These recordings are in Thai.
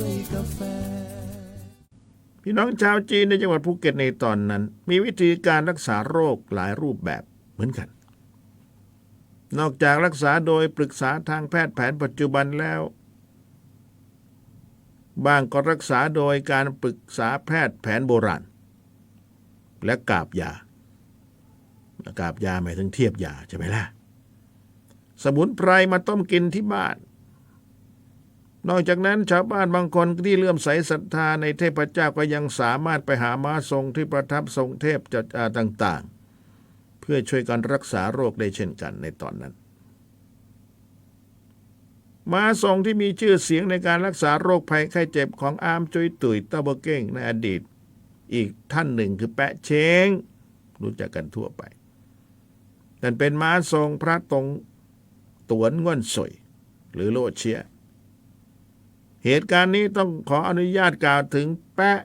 ด้วยกาแฟ พี่น้องชาวจีนในจังหวัดภูเก็ตในตอนนั้น มีวิธีการรักษาโรคหลายรูปแบบเหมือนกัน นอกจากรักษาโดยปรึกษาทางแพทย์แผนปัจจุบันแล้วบางก็รักษาโดยการปรึกษาแพทย์แผนโบราณ และกาบยากาบยาหมายถึงเทียบยาใช่ไหมล่ะ สมุนไพรมาต้มกินที่บ้าน นอกจากนั้นชาวบ้านบางคนที่เลื่อมใสศรัทธาในเทพเจ้าก็ยังสามารถไปหาม้าทรงที่ประทับทรงเทพจัดอาต่างๆ เพื่อช่วยกันรักษาโรคได้เช่นกันในตอนนั้น ม้าทรงที่มีชื่อเสียงในการรักษาโรคภัยไข้เจ็บของอามจุยตุยตะโบเก้งในอดีต อีกท่านหนึ่งคือแปะเชงรู้จักกันทั่วไปนั่นเป็นม้าทรงพระตรงตวนง่วนสวยหรือโลเชีย เหตุการณ์นี้ต้องขออนุญาตกล่าวถึงแปะ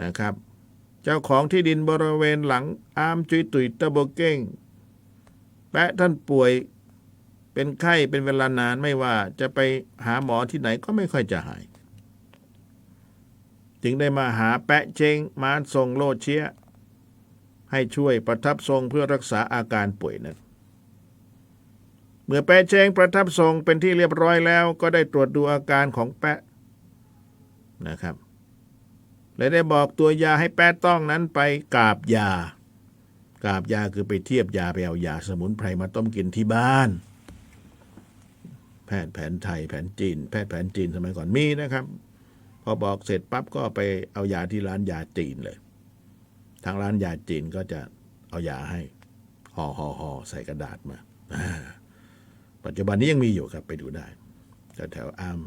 นะครับ เจ้าของที่ดินบริเวณหลังอามจุยตุยตะโบเก้ง แปะท่านป่วยเป็นไข้เป็นเวลานานไม่ว่าจะไปหาหมอที่ไหนก็ไม่ค่อยจะหาย จึงได้มาหาแปะเชงมาทรงโลเชีย ให้ช่วยประทับทรงเพื่อรักษาอาการป่วยนั้น เมื่อแปะเชงประทับทรงเป็นที่เรียบร้อยแล้ว ก็ได้ตรวจดูอาการของแปะนะครับ และได้บอกตัวยาให้แปะต้องนั้นไปกาบยา กาบยาคือไปเทียบยาไปเอายาสมุนไพรมาต้มกินที่บ้าน แพทย์แผนไทยแผนจีน แพทย์แผนจีนสมัยก่อนมีนะครับ พอบอกเสร็จปั๊บก็ไปเอายาที่ร้านยาจีนเลย ทางร้านยาจีนก็จะเอายาให้ห่อห่อห่อใส่กระดาษมาอ่า ปัจจุบันนี้ยังมีอยู่ครับไปดูได้แถวแถวอาม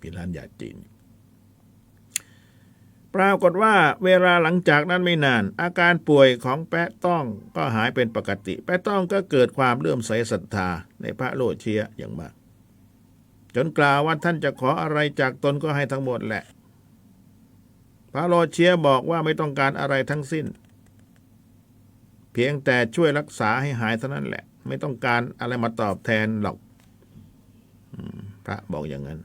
มีร้านยาจีน ปรากฏว่าเวลาหลังจากนั้นไม่นาน อาการป่วยของแปะต้องก็หายเป็นปกติ แปะต้องก็เกิดความเลื่อมใสศรัทธาในพระโลเชียอย่างมาก จนกล่าวว่าท่านจะขออะไรจากตนก็ให้ทั้งหมดแหละ พระโลเชียบอกว่าไม่ต้องการอะไรทั้งสิ้น เพียงแต่ช่วยรักษาให้หายเท่านั้นแหละ ไม่ต้องการอะไรมาตอบแทนหรอกพระบอกอย่างนั้น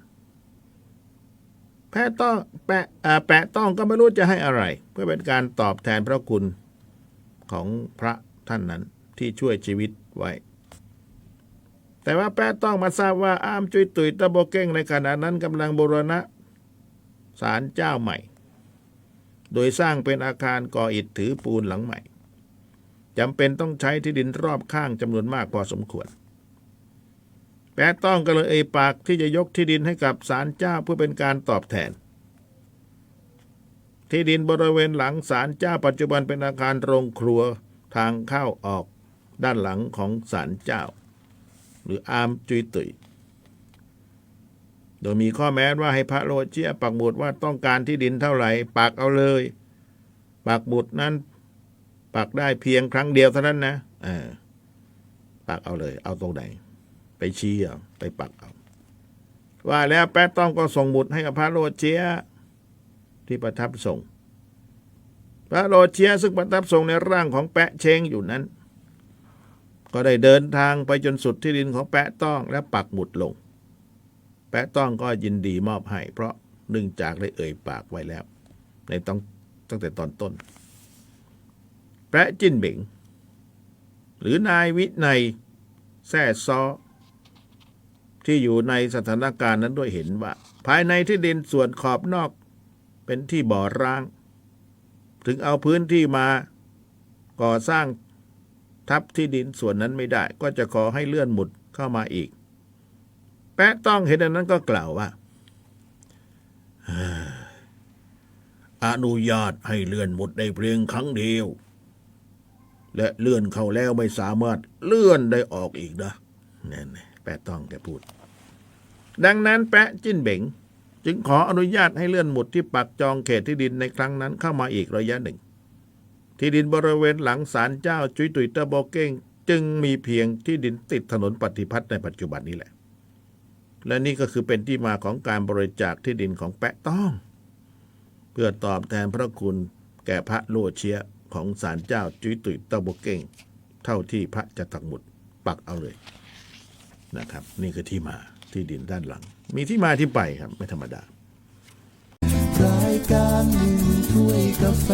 แพะต้องแปะแปะต้องก็ไม่รู้จะให้อะไร เพื่อเป็นการตอบแทนพระคุณของพระท่านนั้นที่ช่วยชีวิตไว้ แต่ว่าแปะต้องมาทราบว่าอามจุยตุยตะโบเก้งในขณะนั้นกำลังบูรณะศาลเจ้าใหม่ โดยสร้างเป็นอาคารก่ออิฐถือปูนหลังใหม่ จำเป็นต้องใช้ที่ดินรอบข้างจำนวนมากพอสมควร แปะต้องก็เลยเอ่ยปากที่จะยกที่ดินให้กับศาลเจ้าเพื่อเป็นการตอบแทน ที่ดินบริเวณหลังศาลเจ้าปัจจุบันเป็นอาคารโรงครัวทางเข้าออกด้านหลังของศาลเจ้า หรืออามจุยตุยโดยมีข้อแม้ว่าให้พระโลเจียปักหมุดว่าต้องการที่ดินเท่าไหร่ปักเอาเลย ปักหมุดนั้น ปักได้เพียงครั้งเดียวเท่านั้นนะปักเอาเลย เอาตรงไหน ไปชี้เอาไปปักเอา ว่าแล้วแป๊ะต้องก็ส่งหมุดให้กับพระโลเชียที่ประทับทรงพระโลเชียซึ่งประทับทรงในร่างของแปะเชงอยู่นั้น ก็ได้เดินทางไปจนสุดที่ดินของแปะต้องและปักหมุดลง แปะต้องก็ยินดีมอบให้เพราะเนื่องจากได้เอ่ยปากไว้แล้ว ในต้องตั้งแต่ตอนต้น แปะจิ้นเบ่ง หรือนายวินัยแซ่ซอที่อยู่ในสถานการณ์นั้นด้วยเห็นว่า ภายในที่ดินส่วนขอบนอกเป็นที่บ่อร้าง ถึงเอาพื้นที่มาก่อสร้างทับที่ดินส่วนนั้นไม่ได้ ก็จะขอให้เลื่อนหมุดเข้ามาอีก แปะต้องเห็นดังนั้นก็กล่าวว่าเอ่ออนุญาตให้เลื่อนหมุดได้เพียงครั้งเดียว และเลื่อนเข้าแล้วไม่สามารถเลื่อนได้ออกอีกนะนั่นแปะต้องแกพูด ดังนั้นแปะจิ้นเบ่งจึงขออนุญาตให้เลื่อนหมุดที่ปักจองเขตที่ดินในครั้งนั้นเข้ามาอีกระยะหนึ่ง ที่ดินบริเวณหลังศาลเจ้าจุยตุยเตอร์โบเก้ง จึงมีเพียงที่ดินติดถนนปฏิพัฒน์ในปัจจุบันนี้แหละ และนี่ก็คือเป็นที่มาของการบริจาคที่ดินของแปะต้อง เพื่อตอบแทนพระคุณแก่พระโลเชีย ของศาลเจ้าจุยตุยเตอร์โบเก้ง เท่าที่พระจะตักหมุดปักเอาเลยนะครับ นี่คือที่มาที่ดินด้านหลัง มีที่มาที่ไปครับ ไม่ธรรมดารายการหนึ่งถ้วยกาแฟ